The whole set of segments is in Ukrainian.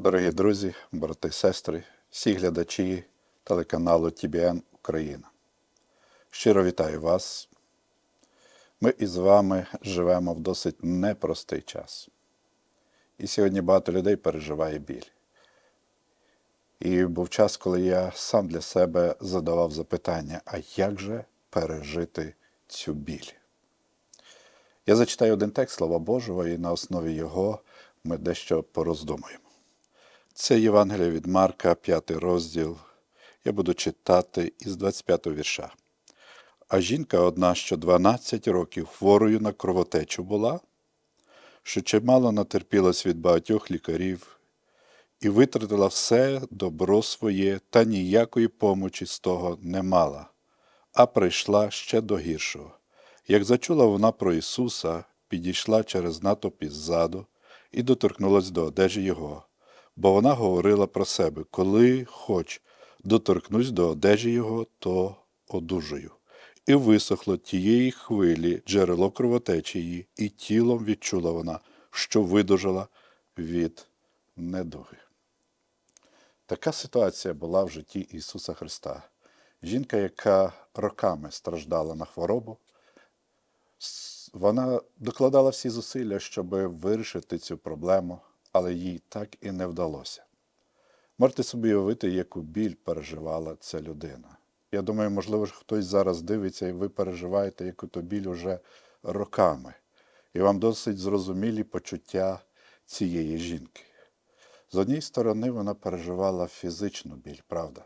Дорогі друзі, брати і сестри, всі глядачі телеканалу TBN Україна. Щиро вітаю вас. Ми із вами живемо в досить непростий час. І сьогодні багато людей переживає біль. І був час, коли я сам для себе задавав запитання, а як же пережити цю біль? Я зачитаю один текст Слова Божого, і на основі його ми дещо пороздумуємо. Це Євангеліє від Марка, 5 розділ. Я буду читати із 25 вірша. А жінка одна, що 12 років хворою на кровотечу була, що чимало натерпілась від багатьох лікарів, і витратила все добро своє, та ніякої помочі з того не мала, а прийшла ще до гіршого. Як зачула вона про Ісуса, підійшла через натовп іззаду і доторкнулась до одежі Його, бо вона говорила про себе, коли хоч доторкнусь до одежі Його, то одужаю. І висохло тієї хвилі джерело кровотечі її, і тілом відчула вона, що видужала від недуги. Така ситуація була в житті Ісуса Христа. Жінка, яка роками страждала на хворобу, вона докладала всі зусилля, щоб вирішити цю проблему, але їй так і не вдалося. Можете собі уявити, яку біль переживала ця людина. Я думаю, можливо, хтось зараз дивиться, і ви переживаєте яку то біль уже роками. І вам досить зрозумілі почуття цієї жінки. З однієї сторони, вона переживала фізичну біль, правда?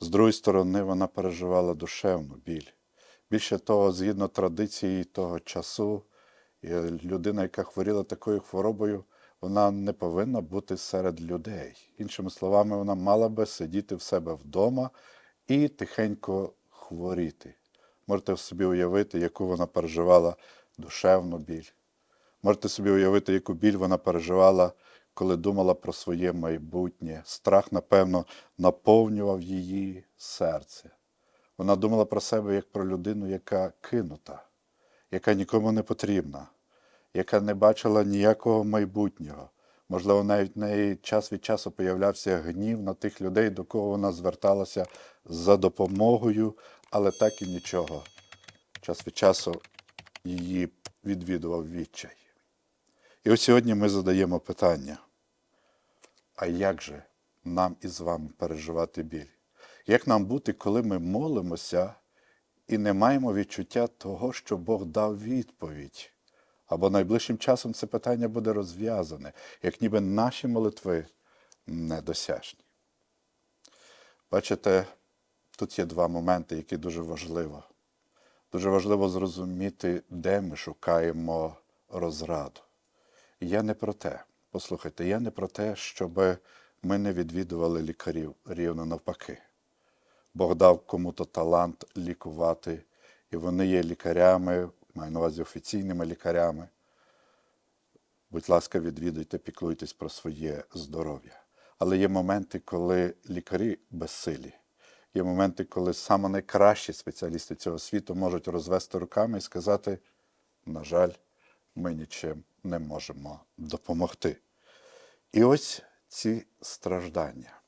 З другої сторони, вона переживала душевну біль. Більше того, згідно традиції того часу, людина, яка хворіла такою хворобою, вона не повинна бути серед людей. Іншими словами, вона мала би сидіти в себе вдома і тихенько хворіти. Можете собі уявити, яку вона переживала душевну біль. Можете собі уявити, яку біль вона переживала, коли думала про своє майбутнє. Страх, напевно, наповнював її серце. Вона думала про себе як про людину, яка кинута, яка нікому не потрібна, яка не бачила ніякого майбутнього. Можливо, навіть в неї час від часу появлявся гнів на тих людей, до кого вона зверталася за допомогою, але так і нічого. Час від часу її відвідував відчай. І ось сьогодні ми задаємо питання: а як же нам із вами переживати біль? Як нам бути, коли ми молимося і не маємо відчуття того, що Бог дав відповідь? Або найближчим часом це питання буде розв'язане, як ніби наші молитви недосяжні. Бачите, тут є два моменти, які дуже важливо. Дуже важливо зрозуміти, де ми шукаємо розраду. Я не про те, послухайте, я не про те, щоб ми не відвідували лікарів рівно навпаки. Бог дав кому-то талант лікувати, і вони є лікарями, маю на увазі офіційними лікарями. Будь ласка, відвідуйте, піклуйтесь про своє здоров'я. Але є моменти, коли лікарі безсилі. Є моменти, коли саме найкращі спеціалісти цього світу можуть розвести руками і сказати: на жаль, ми нічим не можемо допомогти. І ось ці страждання.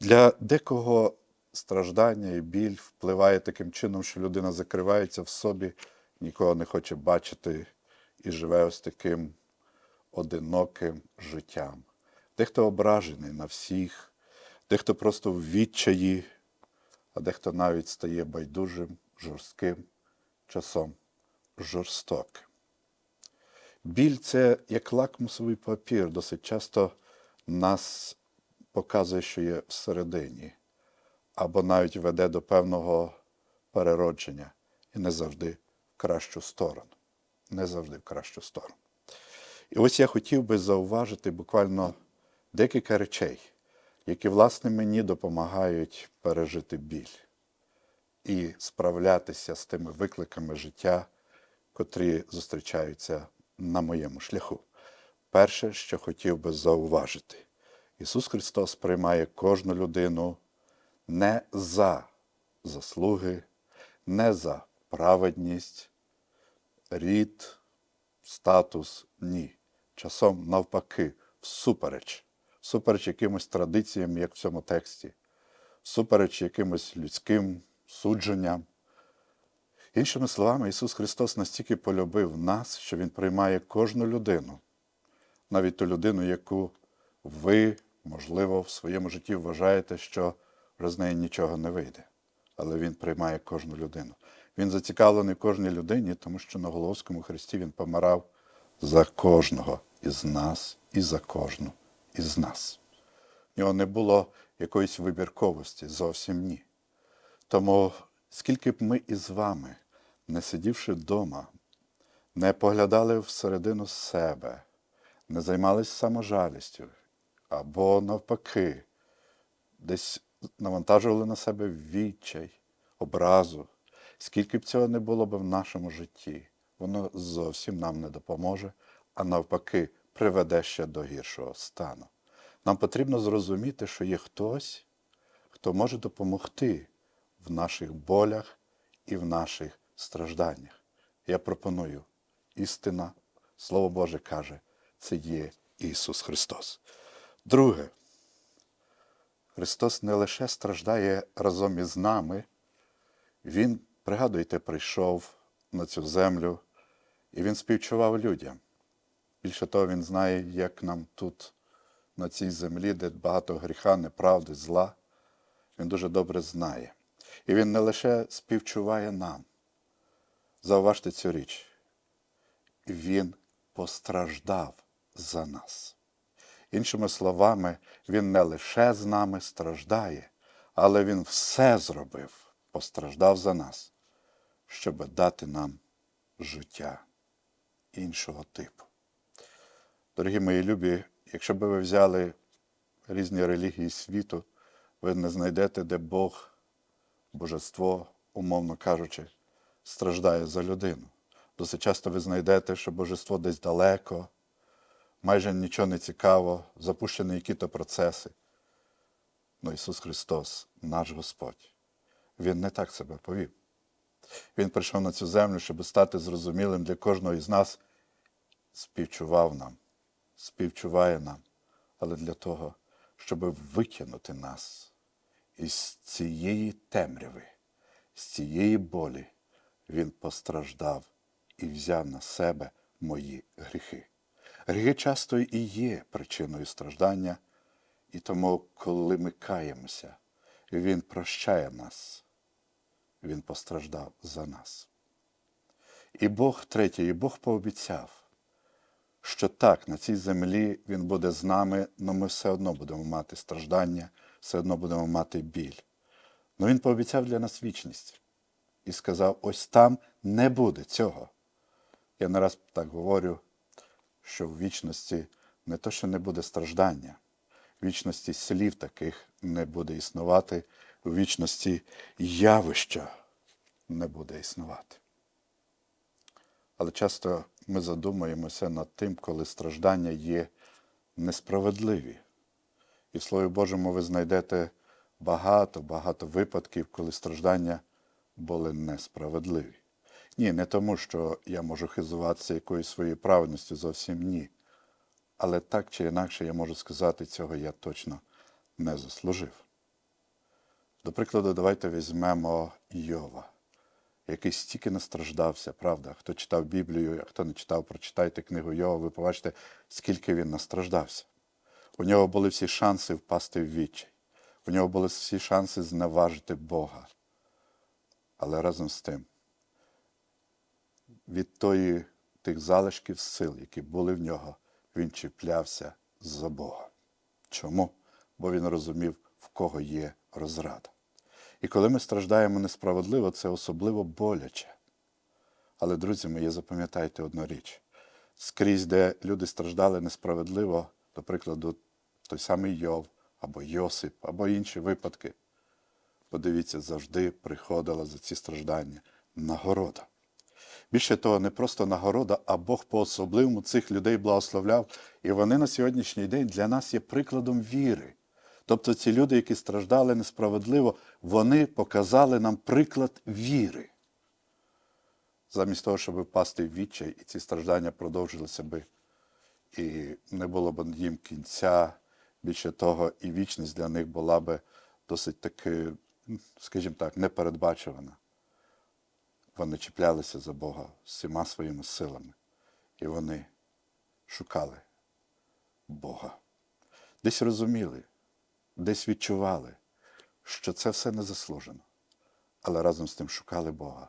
Для декого страждання і біль впливає таким чином, що людина закривається в собі, нікого не хоче бачити і живе ось таким одиноким життям. Дехто ображений на всіх, дехто просто в відчаї, а дехто навіть стає байдужим, жорстким, часом жорстоким. Біль це як лакмусовий папір, досить часто нас показує, що є всередині, або навіть веде до певного переродження і не завжди кращу сторону. Не завжди в кращу сторону. І ось я хотів би зауважити буквально декілька речей, які, власне, мені допомагають пережити біль і справлятися з тими викликами життя, котрі зустрічаються на моєму шляху. Перше, що хотів би зауважити, Ісус Христос приймає кожну людину не за заслуги, не за праведність, рід, статус, ні. Часом навпаки, всупереч, всупереч якимось традиціям, як в цьому тексті, всупереч якимось людським судженням. Іншими словами, Ісус Христос настільки полюбив нас, що Він приймає кожну людину, навіть ту людину, яку ви, можливо, в своєму житті вважаєте, що з неї нічого не вийде. Але Він приймає кожну людину. Він зацікавлений кожній людині, тому що на Головському Христі Він помирав за кожного із нас і за кожну із нас. В нього не було якоїсь вибірковості, зовсім ні. Тому скільки б ми із вами, не сидівши вдома, не поглядали всередину себе, не займалися саможалістю, або навпаки, десь навантажували на себе відчай, образу, скільки б цього не було б в нашому житті, воно зовсім нам не допоможе, а навпаки, приведе ще до гіршого стану. Нам потрібно зрозуміти, що є хтось, хто може допомогти в наших болях і в наших стражданнях. Я пропоную істина, Слово Боже каже, це є Ісус Христос. Друге, Христос не лише страждає разом із нами, Він, пригадуйте, прийшов на цю землю і Він співчував людям. Більше того, Він знає, як нам тут, на цій землі, де багато гріха, неправди, зла. Він дуже добре знає. І Він не лише співчуває нам. Зауважте цю річ. Він постраждав за нас. Іншими словами, Він не лише з нами страждає, але Він все зробив, постраждав за нас, щоб дати нам життя іншого типу. Дорогі мої любі, якщо б ви взяли різні релігії світу, ви не знайдете, де Бог, божество, умовно кажучи, страждає за людину. Досить часто ви знайдете, що божество десь далеко, майже нічого не цікаво, запущені які-то процеси. Ну Ісус Христос, наш Господь, Він не так себе повів. Він прийшов на цю землю, щоб стати зрозумілим для кожного із нас, співчував нам, співчуває нам, але для того, щоб витягнути нас із цієї темряви, з цієї болі, Він постраждав і взяв на себе мої гріхи. Гріхи часто і є причиною страждання, і тому, коли ми каємося, Він прощає нас, Він постраждав за нас. І Бог третє, і Бог пообіцяв, що так, на цій землі Він буде з нами, але ми все одно будемо мати страждання, все одно будемо мати біль. Але Він пообіцяв для нас вічність і сказав: ось там не буде цього. Я не раз так говорю, що в вічності не то, що не буде страждання, вічності слів таких не буде існувати, у вічності явища не буде існувати. Але часто ми задумуємося над тим, коли страждання є несправедливі. І в Слові Божому ви знайдете багато-багато випадків, коли страждання були несправедливі. Ні, не тому, що я можу хизуватися якоюсь своєю праведністю, зовсім ні. Але так чи інакше я можу сказати, цього я точно не заслужив. До прикладу, давайте візьмемо Йова, який стільки настраждався, правда? Хто читав Біблію, а хто не читав, прочитайте книгу Йова, ви побачите, скільки він настраждався. У нього були всі шанси впасти в відчай. У нього були всі шанси зневажити Бога. Але разом з тим, від тої, тих залишків сил, які були в нього, він чіплявся за Бога. Чому? Бо він розумів, в кого є розрада. І коли ми страждаємо несправедливо, це особливо боляче. Але, друзі мої, запам'ятайте одну річ: скрізь, де люди страждали несправедливо, до прикладу, той самий Йов, або Йосип, або інші випадки, подивіться, завжди приходила за ці страждання нагорода. Більше того, не просто нагорода, а Бог по-особливому цих людей благословляв. І вони на сьогоднішній день для нас є прикладом віри. Тобто ці люди, які страждали несправедливо, вони показали нам приклад віри. Замість того, щоб впасти в відчай, і ці страждання продовжилися би і не було б їм кінця. Більше того, і вічність для них була би досить таки, скажімо так, непередбачувана. Вони чіплялися за Бога всіма своїми силами, і вони шукали Бога. Десь розуміли, десь відчували, що це все незаслужено, але разом з тим шукали Бога.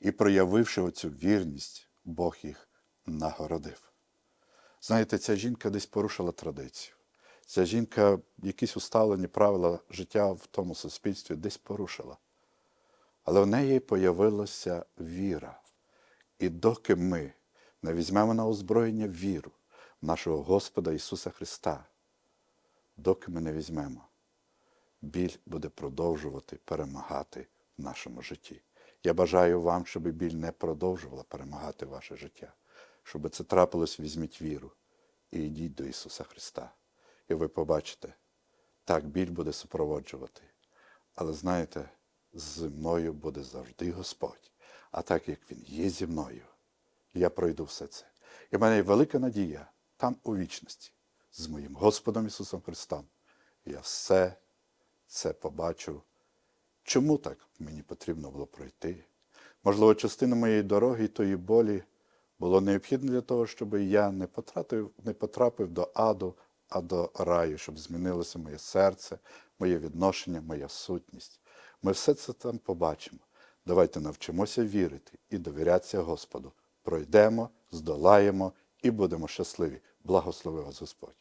І проявивши оцю вірність, Бог їх нагородив. Знаєте, ця жінка десь порушила традицію. Ця жінка якісь усталені правила життя в тому суспільстві десь порушила. Але в неї появилася віра. І доки ми не візьмемо на озброєння віру нашого Господа Ісуса Христа, доки ми не візьмемо, біль буде продовжувати перемагати в нашому житті. Я бажаю вам, щоб біль не продовжувала перемагати ваше життя. Щоб це трапилось, візьміть віру і йдіть до Ісуса Христа. І ви побачите, так біль буде супроводжувати. Але знаєте, зі мною буде завжди Господь. А так як Він є зі мною, я пройду все це. І в мене є велика надія там у вічності з моїм Господом Ісусом Христом. Я все це побачу. Чому так мені потрібно було пройти? Можливо, частина моєї дороги і тої болі було необхідно для того, щоб я не потрапив, не потрапив до аду, а до раю, щоб змінилося моє серце, моє відношення, моя сутність. Ми все це там побачимо. Давайте навчимося вірити і довірятися Господу. Пройдемо, здолаємо і будемо щасливі. Благослови вас Господь.